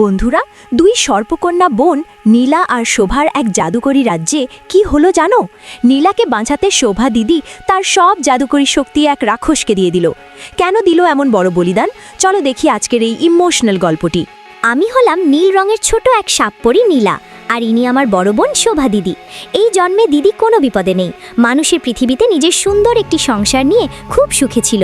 বন্ধুরা, দুই সর্পকন্যা বোন, নীলা আর শোভার এক জাদুকরী রাজ্যে কি হলো জানো? নীলাকে বাঁচাতে শোভা দিদি তার সব জাদুকরী শক্তি এক রাক্ষসকে দিয়ে দিল। কেন দিল এমন বড় বলিদান? চলো দেখি আজকের এই ইমোশনাল গল্পটি। আমি হলাম নীল রঙের ছোট এক সাপ পরি নীলা। আর ইনি আমার বড় বোন শোভা দিদি। এই জন্মে দিদি কোনো বিপদে নেই। মানুষের পৃথিবীতে নিজের সুন্দর একটি সংসার নিয়ে খুব সুখে ছিল।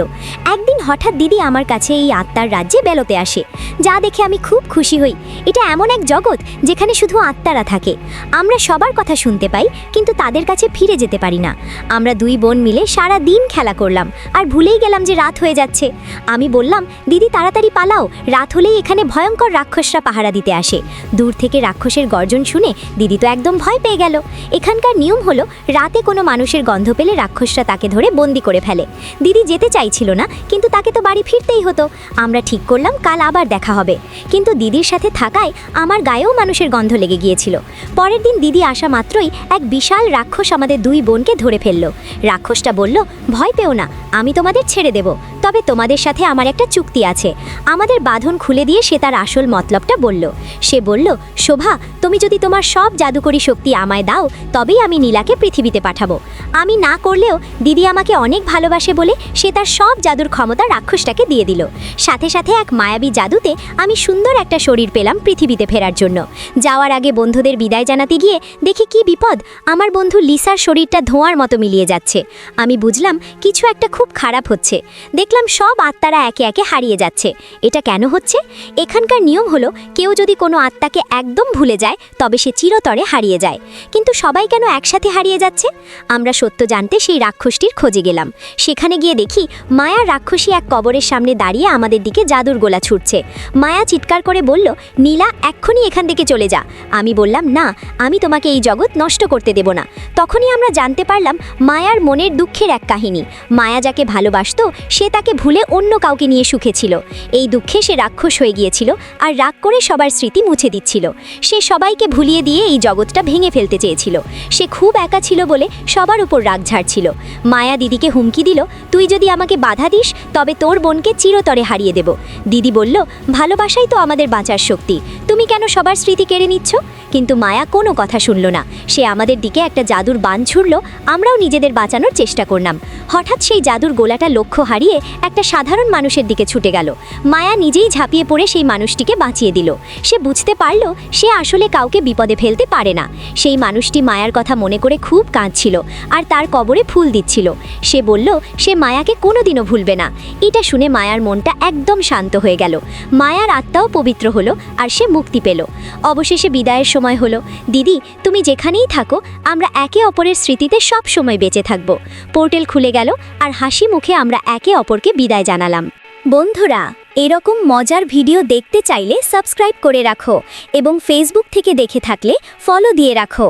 একদিন হঠাৎ দিদি আমার কাছে এই আত্মার রাজ্যে বেলোতে আসে। যা দেখে আমি খুব খুশি হই। এটা এমন এক জগৎ যেখানে শুধু আত্মারা থাকে। আমরা সবার কথা শুনতে পাই, কিন্তু তাদের কাছে ফিরে যেতে পারি না। আমরা দুই বোন মিলে সারা দিন খেলা করলাম আর ভুলেই গেলাম যে রাত হয়ে যাচ্ছে। আমি বললাম, দিদি, তাড়াতাড়ি পালাও। রাত হলেই এখানে ভয়ঙ্কর রাক্ষসরা পাহারা দিতে আসে। দূর থেকে রাক্ষসের গর্জন শুনে দিদি তো একদম ভয় পেয়ে গেল। এখানকার নিয়ম হলো, রাতে কোনো মানুষের গন্ধ পেলে রাক্ষসরা তাকে ধরে বন্দি করে ফেলে। দিদি যেতে চাইছিল না, কিন্তু তাকে তো বাড়ি ফিরতেই হতো। আমরা ঠিক করলাম, কাল আবার দেখা হবে। কিন্তু দিদির সাথে থাকায় আমার গায়েও মানুষের গন্ধ লেগে গিয়েছিল। পরের দিন দিদি আসা মাত্রই এক বিশাল রাক্ষস আমাদের দুই বোনকে ধরে ফেলল। রাক্ষসটা বলল, ভয় পেও না, আমি তোমাদের ছেড়ে দেব। তবে তোমাদের সাথে আমার একটা চুক্তি আছে। আমাদের বাঁধন খুলে দিয়ে সে তার আসল মতলবটা বলল। সে বলল, শোভা, তুমি যদি তোমার সব জাদুকরি শক্তি আমায় দাও, তবেই আমি নীলাকে পৃথিবীতে পাঠাবো। আমি না করলেও দিদি আমাকে অনেক ভালোবাসে বলে সে তার সব জাদুর ক্ষমতা রাক্ষসটাকে দিয়ে দিল। সাথে সাথে এক মায়াবী জাদুতে আমি সুন্দর একটা শরীর পেলাম পৃথিবীতে ফেরার জন্য। যাওয়ার আগে বন্ধুদের বিদায় জানাতে গিয়ে দেখি কি বিপদ, আমার বন্ধু লিসার শরীরটা ধোঁয়ার মতো মিলিয়ে যাচ্ছে। আমি বুঝলাম, কিছু একটা খুব খারাপ হচ্ছে। দেখলাম সব আত্মারা একে একে হারিয়ে যাচ্ছে। এটা কেন হচ্ছে? এখানকার নিয়ম হলো, কেউ যদি কোনো আত্মাকে একদম ভুলে যায়, তবে সে চিরতরে হারিয়ে যায়। কিন্তু সবাই কেন একসাথে হারিয়ে যাচ্ছে? আমরা সত্য জানতে সেই রাক্ষসটির খোঁজে গেলাম। সেখানে গিয়ে দেখি, মায়া রাক্ষসী এক কবরের সামনে দাঁড়িয়ে আমাদের দিকে জাদুর গোলা ছুটছে মায়া চিৎকার করে বলল, নীলা, এক্ষুনি এখান থেকে চলে যা। আমি বললাম, না, আমি তোমাকে এই জগৎ নষ্ট করতে দেব না। তখনই আমরা জানতে পারলাম, মায়ার মনের দুঃখের এক কাহিনী। মায়া যাকে ভালোবাসতো, সে তাকে ভুলে অন্য কাউকে নিয়ে সুখে ছিল। এই দুঃখে সে রাক্ষস হয়ে গিয়েছিল আর রাগ করে সবার স্মৃতি মুছে দিচ্ছিল। সে সবাইকে ভুলিয়ে দিয়ে এই জগৎটা ভেঙে ফেলতে চেয়েছিল। সে খুব একা ছিল বলে সবার উপর রাগ ঝাড়ছিল। মায়া দিদিকে হুমকি দিল, তুই যদি আমাকে বাধা দিস, তবে তোর বোনকে চিরতরে হারিয়ে দেব। দিদি বলল, ভালোবাসাই তো আমাদের বাঁচার শক্তি। তুমি কেন সবার স্মৃতি কেড়ে নিচ্ছ? কিন্তু মায়া কোনো কথা শুনল না। সে আমাদের দিকে একটা জাদুর বান ছুড়ল, আমরাও নিজেদের বাঁচানোর চেষ্টা করলাম। হঠাৎ সেই জাদুর গোলাটা লক্ষ্য হারিয়ে একটা সাধারণ মানুষের দিকে ছুটে গেল। মায়া নিজেই ঝাঁপিয়ে পড়ে সেই মানুষটিকে বাঁচিয়ে দিল। সে বুঝতে পারল, সে আসলে কাউকে বিপদে ফেলতে পারে না। সেই মানুষটি মায়ার কথা মনে করে খুব কাঁদছিল আর তার কবরে ফুল দিচ্ছিল। সে বলল, সে মায়াকে কোনোদিনও ভুলবে না। এটা শুনে মায়ার মনটা একদম শান্ত হয়ে গেল। মায়ার আত্মাও পবিত্র হলো আর সে মুক্তি পেল। অবশেষে বিদায়ের সময় হলো। দিদি, তুমি যেখানেই থাকো, আমরা একে অপরের স্মৃতিতে সব সময় বেঁচে থাকব। পোর্টেল খুলে গেল আর হাসি মুখে আমরা একে অপরকে বিদায় জানালাম। বন্ধুরা, এরকম মজার ভিডিও দেখতে চাইলে সাবস্ক্রাইব করে রাখো এবং ফেসবুক থেকে দেখে থাকলে ফলো দিয়ে রাখো।